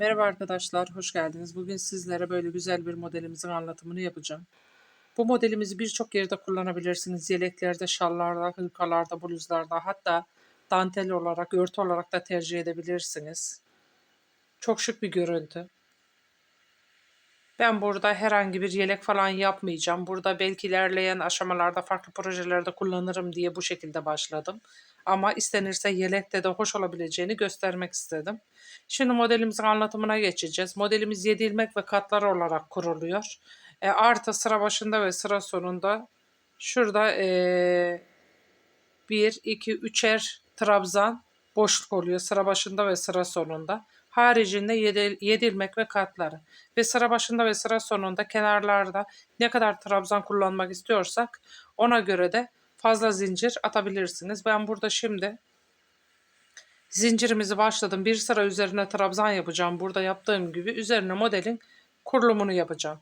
Merhaba arkadaşlar, hoş geldiniz. Bugün sizlere böyle güzel bir modelimizin anlatımını yapacağım. Bu modelimizi birçok yerde kullanabilirsiniz. Yeleklerde, şallarda, hırkalarda, bluzlarda hatta dantel olarak, örtü olarak da tercih edebilirsiniz. Çok şık bir görüntü. Ben burada herhangi bir yelek falan yapmayacağım. Burada belki ilerleyen aşamalarda farklı projelerde kullanırım diye bu şekilde başladım. Ama istenirse yelekte de hoş olabileceğini göstermek istedim. Şimdi modelimizin anlatımına geçeceğiz. Modelimiz 7 ilmek ve katlar olarak kuruluyor. E, artı sıra başında ve sıra sonunda şurada e, 1, 2, 3'er trabzan boşluk oluyor sıra başında ve sıra sonunda. Haricinde 7, 7 ilmek ve katları. Ve sıra başında ve sıra sonunda kenarlarda ne kadar trabzan kullanmak istiyorsak ona göre de fazla zincir atabilirsiniz. Ben burada şimdi zincirimizi başladım. Bir sıra üzerine trabzan yapacağım. Burada yaptığım gibi üzerine modelin kurulumunu yapacağım.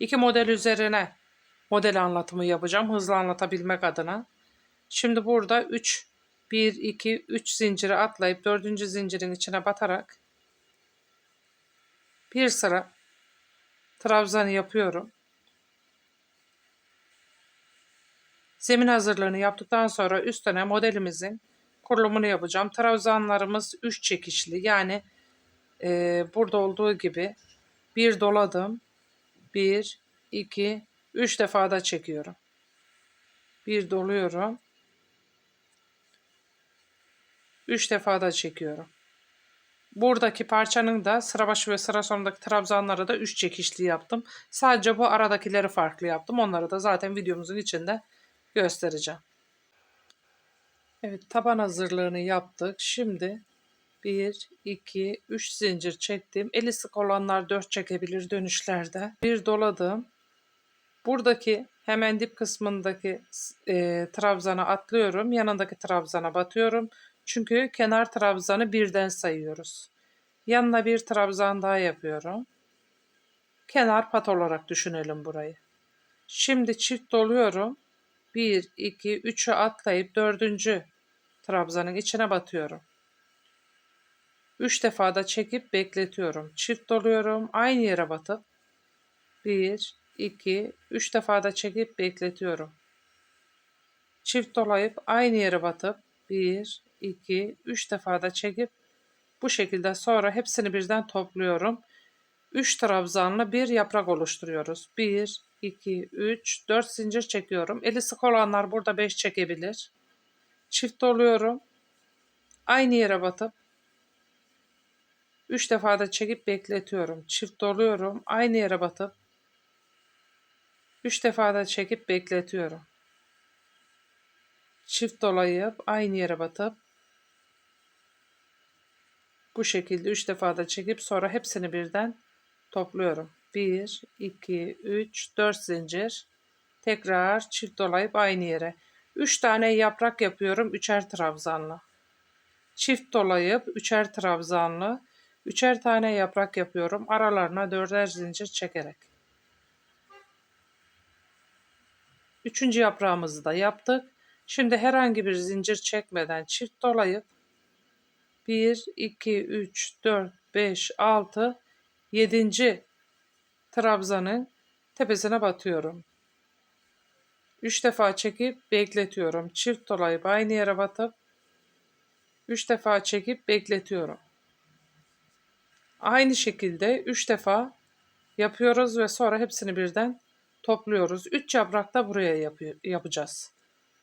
İki model üzerine model anlatımı yapacağım. Hızlı anlatabilmek adına. Şimdi burada 3, 1, 2, 3 zinciri atlayıp dördüncü zincirin içine batarak bir sıra trabzanı yapıyorum. Zemin hazırlığını yaptıktan sonra üstüne modelimizin kurulumunu yapacağım. Trabzanlarımız 3 çekişli yani e, burada olduğu gibi bir doladım. 1, 2, 3 defa da çekiyorum. Bir doluyorum. 3 defa da çekiyorum. Buradaki parçanın da sıra başı ve sıra sonundaki trabzanları da 3 çekişli yaptım. Sadece bu aradakileri farklı yaptım. Onları da zaten videomuzun içinde göstereceğim. Evet taban hazırlığını yaptık. Şimdi 1, 2, 3 zincir çektim. Eli sık olanlar 4 çekebilir dönüşlerde. Bir doladım. Buradaki hemen dip kısmındaki e, trabzana atlıyorum. Yanındaki trabzana batıyorum. Çünkü kenar trabzanı birden sayıyoruz. Yanına bir trabzan daha yapıyorum. Kenar pat olarak düşünelim burayı. Şimdi çift doluyorum. 1, 2, 3'ü atlayıp dördüncü trabzanın içine batıyorum. 3 defa da çekip bekletiyorum. Çift doluyorum. Aynı yere batıp 1, 2, 3 defa da çekip bekletiyorum. Çift dolayıp aynı yere batıp 1, 2, 3 defa da çekip bu şekilde sonra hepsini birden topluyorum. 3 trabzanlı bir yaprak oluşturuyoruz. 1, 2, 3, 4 zincir çekiyorum. Eli sık olanlar burada 5 çekebilir. Çift doluyorum. Aynı yere batıp 3 defa da çekip bekletiyorum. Çift doluyorum. Aynı yere batıp 3 defa da çekip bekletiyorum. Çift dolayıp aynı yere batıp bu şekilde 3 defa da çekip sonra hepsini birden topluyorum. 1, 2, 3, 4 zincir. Tekrar çift dolayıp aynı yere. 3 tane yaprak yapıyorum. Üçer trabzanlı. Çift dolayıp üçer trabzanlı. Üçer tane yaprak yapıyorum. Aralarına dörder zincir çekerek. Üçüncü yaprağımızı da yaptık. Şimdi herhangi bir zincir çekmeden çift dolayıp 1, 2, 3, 4, 5, 6, 7. trabzanın tepesine batıyorum. 3 defa çekip bekletiyorum. Çift dolayıp aynı yere batıp 3 defa çekip bekletiyorum. Aynı şekilde 3 defa yapıyoruz ve sonra hepsini birden topluyoruz. 3 yaprak da buraya yapıyor, yapacağız.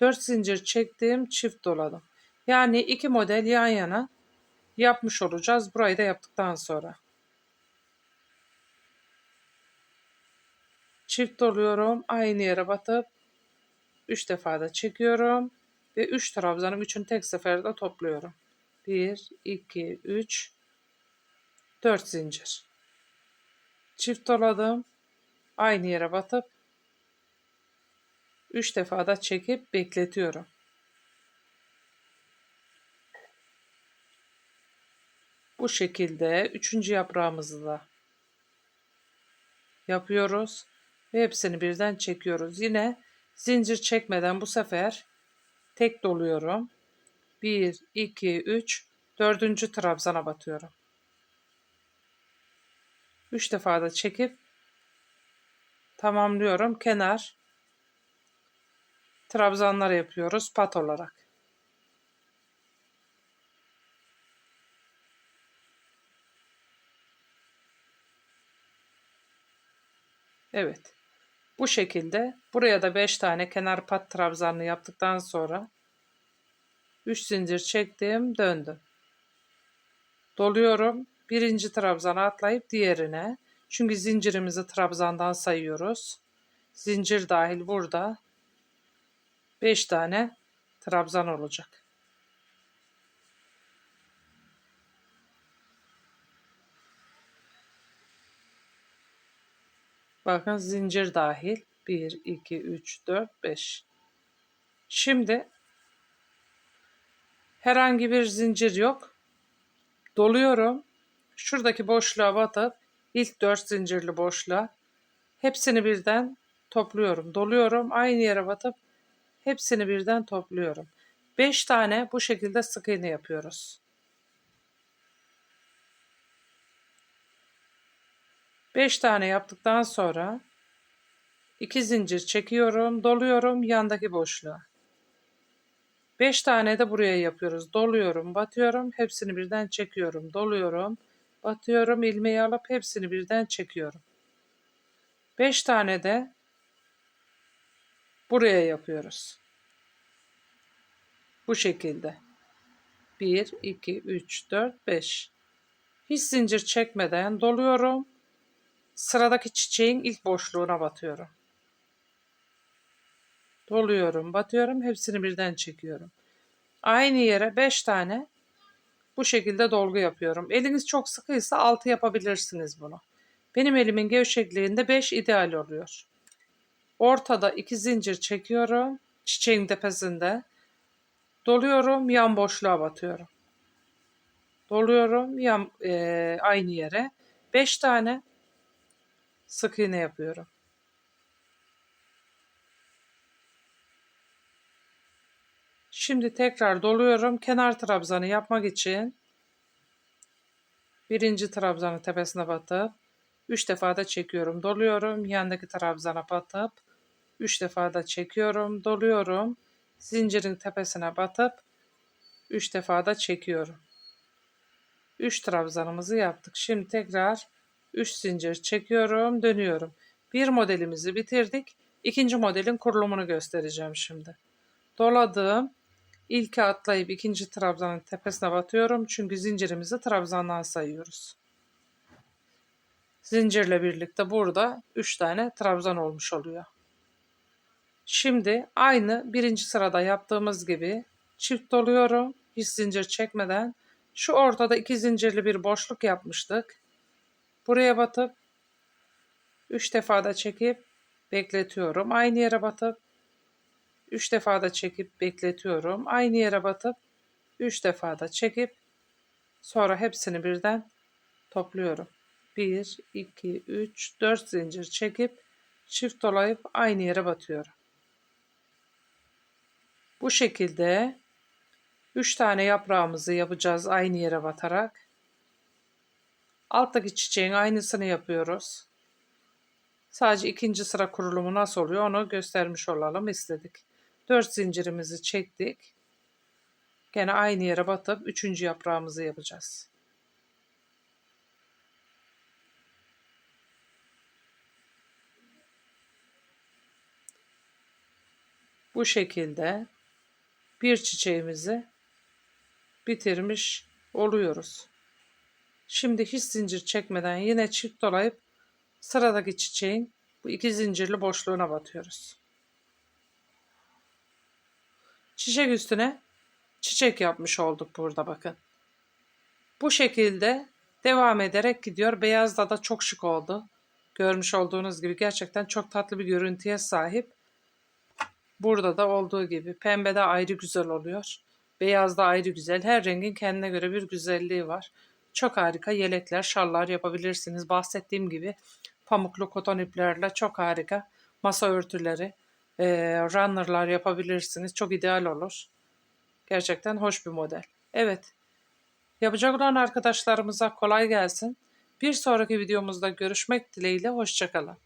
4 zincir çektim, çift doladım. Yani iki model yan yana yapmış olacağız. Burayı da yaptıktan sonra. Çift doluyorum. Aynı yere batıp 3 defa da çekiyorum. Ve 3 trabzanın 3'ünü tek seferde topluyorum. 1, 2, 3, 4 zincir. Çift doladım. Aynı yere batıp 3 defa da çekip bekletiyorum. Bu şekilde üçüncü yaprağımızı da yapıyoruz ve hepsini birden çekiyoruz. Yine zincir çekmeden bu sefer tek doluyorum. 1, 2, 3, Dördüncü trabzana batıyorum. Üç defa da çekip tamamlıyorum. Kenar trabzanlar yapıyoruz pat olarak. Evet. Bu şekilde buraya da 5 tane kenar pat trabzanlı yaptıktan sonra 3 zincir çektim, döndüm. Doluyorum. Birinci trabzana atlayıp diğerine. Çünkü zincirimizi trabzandan sayıyoruz. Zincir dahil burada 5 tane trabzan olacak. Bakın zincir dahil. 1, 2, 3, 4, 5. Şimdi herhangi bir zincir yok. Doluyorum. Şuradaki boşluğa batıp ilk 4 zincirli boşluğa hepsini birden topluyorum. Doluyorum. Aynı yere batıp hepsini birden topluyorum. 5 tane bu şekilde sık iğne yapıyoruz. 5 tane yaptıktan sonra 2 zincir çekiyorum, doluyorum yandaki boşluğa. 5 tane de buraya yapıyoruz. Doluyorum, batıyorum, hepsini birden çekiyorum. Doluyorum, batıyorum, ilmeği alıp hepsini birden çekiyorum. 5 tane de buraya yapıyoruz. Bu şekilde. 1, 2, 3, 4, 5. Hiç zincir çekmeden doluyorum. Sıradaki çiçeğin ilk boşluğuna batıyorum. Doluyorum, batıyorum, hepsini birden çekiyorum. Aynı yere 5 tane bu şekilde dolgu yapıyorum. Eliniz çok sıkıysa 6 yapabilirsiniz bunu. Benim elimin gevşekliğinde 5 ideal oluyor. Ortada 2 zincir çekiyorum. Çiçeğin tepesinde. Doluyorum, yan boşluğa batıyorum. Doluyorum, yan e, aynı yere. 5 tane sık iğne yapıyorum. Şimdi tekrar doluyorum. Kenar trabzanı yapmak için birinci trabzanı tepesine batıp 3 defa da çekiyorum. Doluyorum. Yandaki trabzana batıp 3 defa da çekiyorum. Doluyorum. Zincirin tepesine batıp 3 defa da çekiyorum. 3 trabzanımızı yaptık. Şimdi tekrar 3 zincir çekiyorum, dönüyorum. Bir modelimizi bitirdik. İkinci modelin kurulumunu göstereceğim şimdi. Doladım. İlki atlayıp ikinci trabzanın tepesine batıyorum. Çünkü zincirimizi trabzandan sayıyoruz. Zincirle birlikte burada 3 tane trabzan olmuş oluyor. Şimdi aynı birinci sırada yaptığımız gibi çift doluyorum. Hiç zincir çekmeden. Şu ortada iki zincirli bir boşluk yapmıştık. Buraya batıp 3 defa da çekip bekletiyorum. Aynı yere batıp 3 defa da çekip bekletiyorum. Aynı yere batıp 3 defa da çekip sonra hepsini birden topluyorum. 1, 2, 3, 4 zincir çekip çift dolayıp aynı yere batıyorum. Bu şekilde 3 tane yaprağımızı yapacağız aynı yere batarak. Alttaki çiçeğin aynısını yapıyoruz. Sadece ikinci sıra kurulumu nasıl oluyor onu göstermiş olalım istedik. 4 zincirimizi çektik. Gene aynı yere batıp üçüncü yaprağımızı yapacağız. Bu şekilde bir çiçeğimizi bitirmiş oluyoruz. Şimdi hiç zincir çekmeden yine çift dolayıp sıradaki çiçeğin bu iki zincirli boşluğuna batıyoruz. Çiçek üstüne çiçek yapmış olduk burada bakın. Bu şekilde devam ederek gidiyor. Beyazda da çok şık oldu. Görmüş olduğunuz gibi gerçekten çok tatlı bir görüntüye sahip. Burada da olduğu gibi pembe de ayrı güzel oluyor. Beyaz da ayrı güzel. Her rengin kendine göre bir güzelliği var. Çok harika yelekler, şallar yapabilirsiniz. Bahsettiğim gibi pamuklu koton iplerle çok harika masa örtüleri, e, runnerlar yapabilirsiniz. Çok ideal olur. Gerçekten hoş bir model. Evet. Yapacak olan arkadaşlarımıza kolay gelsin. Bir sonraki videomuzda görüşmek dileğiyle hoşçakalın.